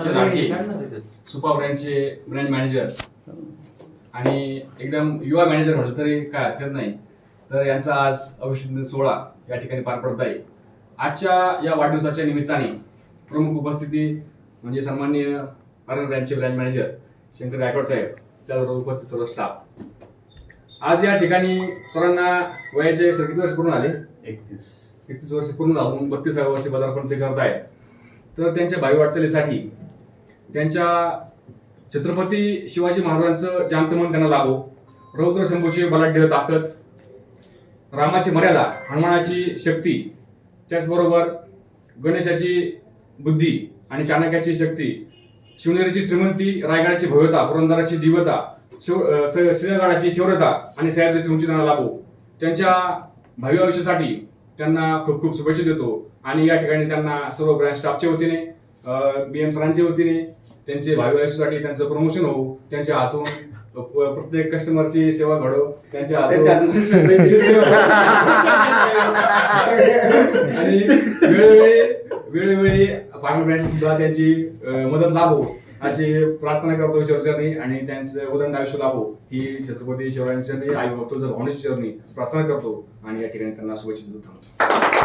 सुपा ब्रँडचे brand manager. आणि एकदम युवा मॅनेजर म्हटलं तरी काय हरकत नाही. तर यांचा आज अभिषेक सोहळा या ठिकाणी पार पडत आहे. आजच्या या वाढदिवसाच्या निमित्ताने प्रमुख उपस्थिती म्हणजे सन्माननीय पारंग ब्रँडचे ब्रँड मॅनेजर शंकर गायकवाड साहेब त्याचबरोबर उपस्थित सर्व स्टाफ आज या ठिकाणी सर्वांना वयाचे सर किती वर्ष पूर्ण झाले. एकतीस. एकतीस वर्ष पूर्ण झाली. बत्तीसाव्या वर्षी पदार्पण ते करत आहेत तर त्यांच्या भावी वाटचालीसाठी त्यांच्या छत्रपती शिवाजी महाराजांचं जांतमन त्यांना लाभो. रौद्र शंभूची बलाढ्य ताकद. रामाची मर्यादा हनुमानाची शक्ती. त्याचबरोबर गणेशाची बुद्धी आणि चाणक्याची शक्ती. शिवनेरीची श्रीमंती रायगडाची भव्यता पुरंदराची दिव्यता शिव स- सिंहगडाची शौर्यता आणि सह्याद्रीची उंची त्यांना लाभो. त्यांच्या भावी आयुष्यासाठी त्यांना खूप खूप शुभेच्छा देतो आणि या ठिकाणी त्यांना सर्व ब्रँच स्टाफच्या वतीने बी एम सरांच्या वतीने त्यांचे भावी आयुष्यासाठी त्यांचं प्रमोशन हो त्यांच्या हातून प्रत्येक कस्टमरची सेवा घडो त्यांच्या आणि वेळोवेळी वेळोवेळी फार्मर सुद्धा त्यांची मदत लाभो अशी प्रार्थना करतो शिवचरणी आणि त्यांचं उदंड आयुष्य लाभो. ही छत्रपती शिवरायांच्या आई भक्तोचं भावनेची चरणी. प्रार्थना करतो आणि या ठिकाणी त्यांना शुभेच्छा देतो. थांबतो